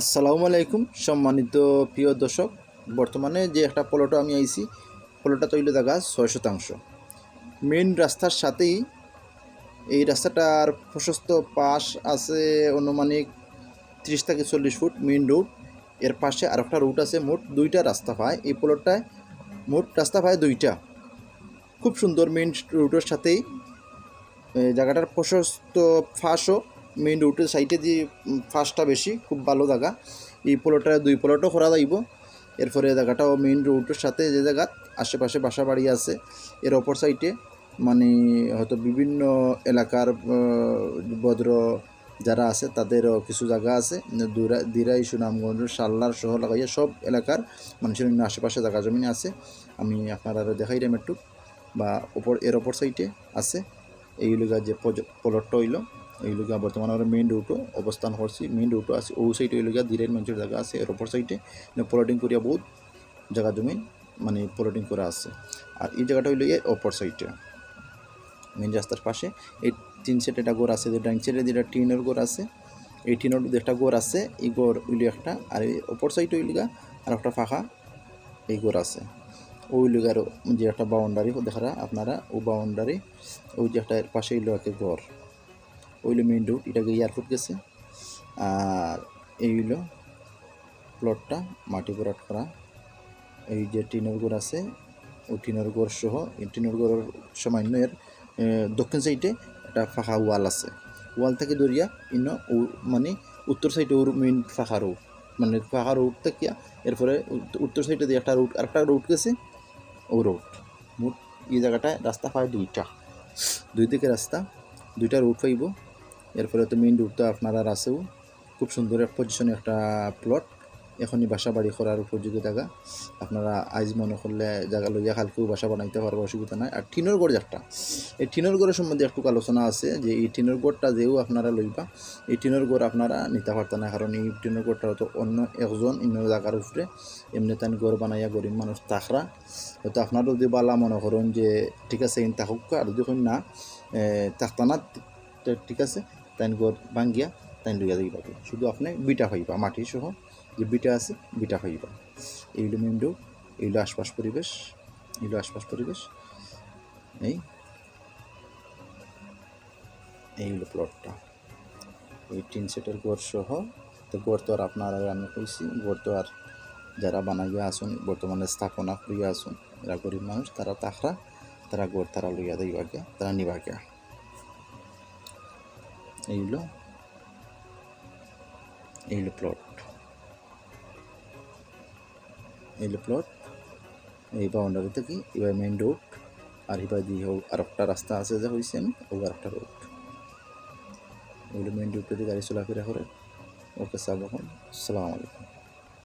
আসসালামু আলাইকুম, সম্মানিত প্রিয় দর্শক, বর্তমানে যে একটা পলোটা আমি আইছি, পলোটা তৈল জায়গা ছয় শতাংশ। মেন রাস্তার সাথেই এই রাস্তাটার প্রশস্ত পাশ আছে অনুমানিক তিরিশ থেকে চল্লিশ ফুট মেন রোড। এর পাশে আর একটা রুট আছে, মোট দুইটা রাস্তা পায়। এই পলোটায় মোট রাস্তা পায় দুইটা। খুব সুন্দর মেন রুটের সাথেই জায়গাটার প্রশস্ত ফাঁসও মেইন রুটের সাইডে যে ফাঁসটা বেশি, খুব ভালো জায়গা। এই পোলোটা, দুই পোলোটও করা যাইব। এরপরে জায়গাটাও মেইন রুটের সাথে যে জায়গা, আশেপাশে বাসা বাড়ি আছে, এর অপর সাইডে মানে হয়তো বিভিন্ন এলাকার ভদ্র যারা আছে, তাদেরও কিছু জায়গা আছে। দুরা, দিরাই, সুনামগঞ্জ, সাল্লার সহ লাগাইয়া সব এলাকার মানুষের আশেপাশে জায়গা জমিন আছে। আমি আপনারা দেখাই রেম একটু বা ওপর, এর অপর সাইডে আছে। এইগুলো যে পলটটা হইল। এই লগা বর্তমানে আমরা মেইন রুটও অবস্থান করছি মেইন রুটও আছে, ও সাইডে ওই লগা ধীরের মানুষের জায়গা আছে, এর সাইডে প্লটিং করিয়া বহুত জায়গা জমি মানে প্লটিং করা আছে। আর এই জায়গাটা হইল এর অপর সাইডে মেইন রাস্তার পাশে। এই তিন সেট একটা গোর আছে ডাইন সাইডে যেটা টিনের গোর আছে, এই টিনের একটা গোর আছে, এই গোর উইলি একটা। আর এই অপর সাইড উইলিগা আর একটা ফাঁকা এই গোর আছে। ওই লিগার যে একটা বাউন্ডারি দেখারা আপনারা, ও বাউন্ডারি ওই যে একটা পাশে হইল একটা ঘর। ওইলো মেইন রোড এটাকে এয়ারপোর্ট গেছে। আর এই হইল প্লটটা, মাটি ভরাট করা। এই যে টিনের ঘর আছে, ওই টিনের ঘর সহ টিনের ঘরের সামান্য এর দক্ষিণ সাইডে একটা ফাঁকা ওয়াল আছে। ওয়াল থেকে দরিয়া ইন মানে উত্তর সাইডে ওর মেইন ফাঁকা রোড। মানে ফাঁকা রোড থেকে এরপরে উত্তর সাইডে দিয়ে একটা রুট আরেকটা রুট গেছে, ও রোড। মোট এই জায়গাটায় রাস্তা পায় দুইটা। দুই দিকে রাস্তা, দুইটা রুট পাইব। এরপরে তো মেইন রুট তো আপনার আছেও। খুব সুন্দর এক পজিশনে একটা প্লট এখনই বাসা বাড়ি করার উপযোগী জায়গা আপনারা আইজ মনে করলে জায়গা লইয়া কালকেও বাসা বানাইতে পারব, অসুবিধা নাই। আর টিনের গড় একটা এই টিনের গড়ের সম্বন্ধে একটু আলোচনা আছে যে, এই টিনের গড়টা যেও আপনারা লইবা, এই টিনের গড় আপনারা নিতে পারতেন না কারণ এই টিনের গড়টা হয়তো অন্য একজন অন্য জায়গার উপরে এমনি তান গড় বানাইয়া গরিব মানুষ তাকরা হয়তো আপনারা যদি বালা মনে করেন যে, ঠিক আছে ইন তাকুক আর যদি না তাকতানা ঠিক আছে। তাইন গড় ভাঙ্গিয়া তাইন লইয়া দিবা শুধু আপনি বিটা পাইবা মাটি সহ যে বিটা আছে বিটা পাইবা এইগুলো মেন রোড এইগুলো আশপাশ পরিবেশ এইগুলো আশপাশ পরিবেশ, এই এইগুলো প্লটটা এই টিন সেটের গড় সহ তো গড় তো আর আপনার আমি কইছি, গড় তো আর যারা বানাইয়া আসুন বর্তমানে স্থাপনা করিয়া আসুন এরা গরিব মানুষ, তারা তাখরা তারা গড় তারা লইয়া দিবাকে তারা নিবাকে এইগুলো এইগুলো প্লট এইগুলো প্লট এই বাউন্ডারি থেকে এবার মেইন রোড আর এবার দিয়ে হোক আর একটা রাস্তা আছে যে হয়েছে ও আর একটা রোড এগুলো মেইন রোড দিয়ে গাড়ি চলাফেরা করে ওকে সালাম আসসালামু আলাইকুম